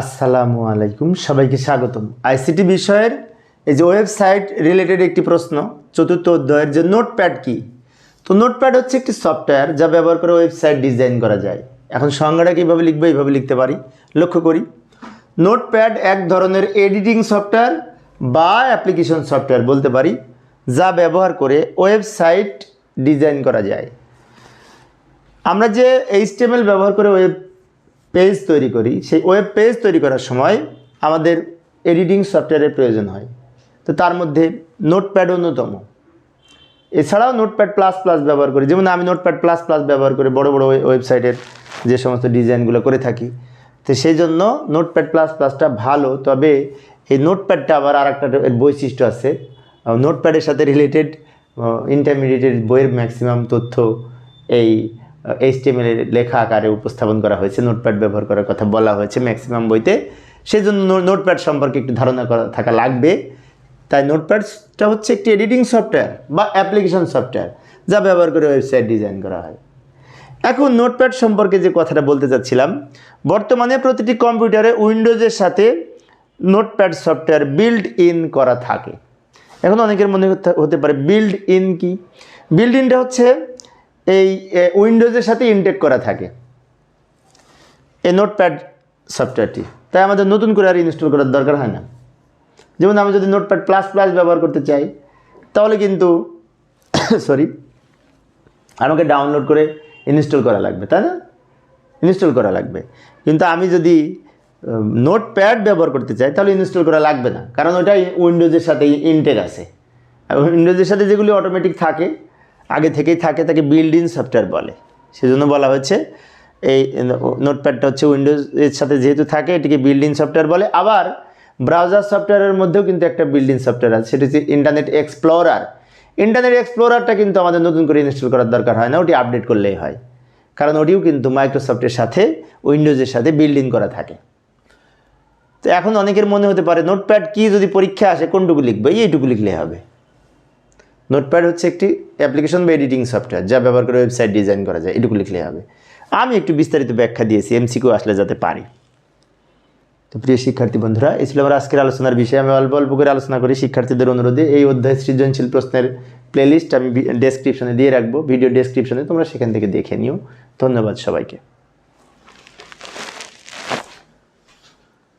আসসালামু আলাইকুম, সবাইকে স্বাগতম। আইসিটি বিষয়ের এই যে ওয়েবসাইট রিলেটেড একটি প্রশ্ন, চতুর্থ অধ্যায়ের যে নোটপ্যাড কি? তো নোটপ্যাড হচ্ছে একটি সফটওয়্যার যা ব্যবহার করে ওয়েবসাইট ডিজাইন করা যায়। এখন সংজ্ঞাটা কীভাবে লিখব এইভাবে লিখতে পারি? লক্ষ্য করি। নোটপ্যাড এক ধরনের এডিটিং সফটওয়্যার বা অ্যাপ্লিকেশন সফটওয়্যার বলতে পারি, যা ব্যবহার করে ওয়েবসাইট ডিজাইন করা যায়। আমরা যে এইচটিএমএল ব্যবহার করে ওয়েব পেজ তৈরি করি, সেই ওয়েব পেজ তৈরি করার সময় আমাদের এডিটিং সফটওয়্যারের প্রয়োজন হয়। তো তার মধ্যে নোটপ্যাড অন্যতম। এছাড়াও নোটপ্যাড প্লাস প্লাস ব্যবহার করি। যেমন আমি নোটপ্যাড প্লাস প্লাস ব্যবহার করে বড় বড় ওয়ে- ওয়েবসাইটের যে সমস্ত ডিজাইনগুলো করে থাকি। তো সেই জন্য নোটপ্যাড প্লাস প্লাসটা ভালো। তবে এই নোটপ্যাডটা আবার আর একটা বৈশিষ্ট্য আছে। নোটপ্যাডের সাথে রিলেটেড ইন্টারমিডিয়েটের বইয়ের ম্যাক্সিমাম তথ্য এই এইচটিএমএল লেখা আকারে উপস্থাপন করা হয়েছে নোটপ্যাড ব্যবহার করার কথা বলা হয়েছে ম্যাক্সিমাম বইতে। সেই জন্য নোটপ্যাড সম্পর্কে একটু ধারণা করা থাকা লাগবে। তাই নোটপ্যাডটা হচ্ছে একটি এডিটিং সফটওয়্যার বা অ্যাপ্লিকেশন সফটওয়্যার যা ব্যবহার করে ওয়েবসাইট ডিজাইন করা হয়। এখন নোটপ্যাড সম্পর্কে যে কথাটা বলতে চাচ্ছিলাম, বর্তমানে প্রতিটি কম্পিউটারে উইন্ডোজের সাথে নোটপ্যাড সফটওয়্যার বিল্ড ইন করা থাকে। এখন অনেকের মনে হতে পারে বিল্ড ইন কি? বিল্ড ইনটা হচ্ছে এই উইন্ডোজের সাথে ইনটেক করা থাকে। এই নোটপ্যাড সফটওয়্যারটি তাই আমাদের নতুন করে আর ইনস্টল করার দরকার হয় না। যেমন আমি যদি নোটপ্যাড প্লাস প্লাস ব্যবহার করতে চাই, তাহলে কিন্তু সরি আমাকে ডাউনলোড করে ইনস্টল করা লাগবে, তাই না? ইনস্টল করা লাগবে। কিন্তু আমি যদি নোটপ্যাড ব্যবহার করতে চাই, তাহলে ইনস্টল করা লাগবে না। কারণ ওটা উইন্ডোজের সাথে ইনটেক আছে। আর উইন্ডোজের সাথে যেগুলি অটোমেটিক থাকে আগে থেকেই থাকে তাকে বিল্ড ইন সফটওয়্যার বলে। সেজন্য বলা হচ্ছে এই নোটপ্যাডটা হচ্ছে উইন্ডোজের সাথে যেহেতু থাকে, এটিকে বিল্ড ইন সফটওয়্যার বলে। আবার ব্রাউজার সফটওয়্যারের মধ্যেও কিন্তু একটা বিল্ড ইন সফটওয়্যার আছে, সেটা হচ্ছে ইন্টারনেট এক্সপ্লোরার ইন্টারনেট এক্সপ্লোরারটা কিন্তু আমাদের নতুন করে ইনস্টল করার দরকার হয় না, ওটি আপডেট করলেই হয়। কারণ ওটিও কিন্তু মাইক্রোসফটের সাথে উইন্ডোজের সাথে বিল্ড ইন করা থাকে। তো এখন অনেকের মনে হতে পারে নোটপ্যাড কি যদি পরীক্ষা আসে, কোনটুকু লিখবে? এইটুকু লিখলে হবে। নোটপ্যাড হচ্ছে একটি অ্যাপ্লিকেশন বা এডিটিং সফটওয়্যার যা ব্যবহার করে ওয়েবসাইট ডিজাইন করা যায়, এটুকু লিখলে হবে। আমি একটু বিস্তারিত ব্যাখ্যা দিয়েছি এমসিকিউ আসলে যাতে পারি। তো প্রিয় শিক্ষার্থী বন্ধুরা, এই ছিল আমার আজকের আলোচনার বিষয়ে। আমি অল্প অল্প করে আলোচনা করি শিক্ষার্থীদের অনুরোধে। এই অধ্যায় সৃজনশীল প্রশ্নের প্লেলিস্ট আমি ডেসক্রিপশনে দিয়ে রাখব। ভিডিও ডেসক্রিপশনে তোমরা সেখান থেকে দেখে নিও। ধন্যবাদ সবাইকে।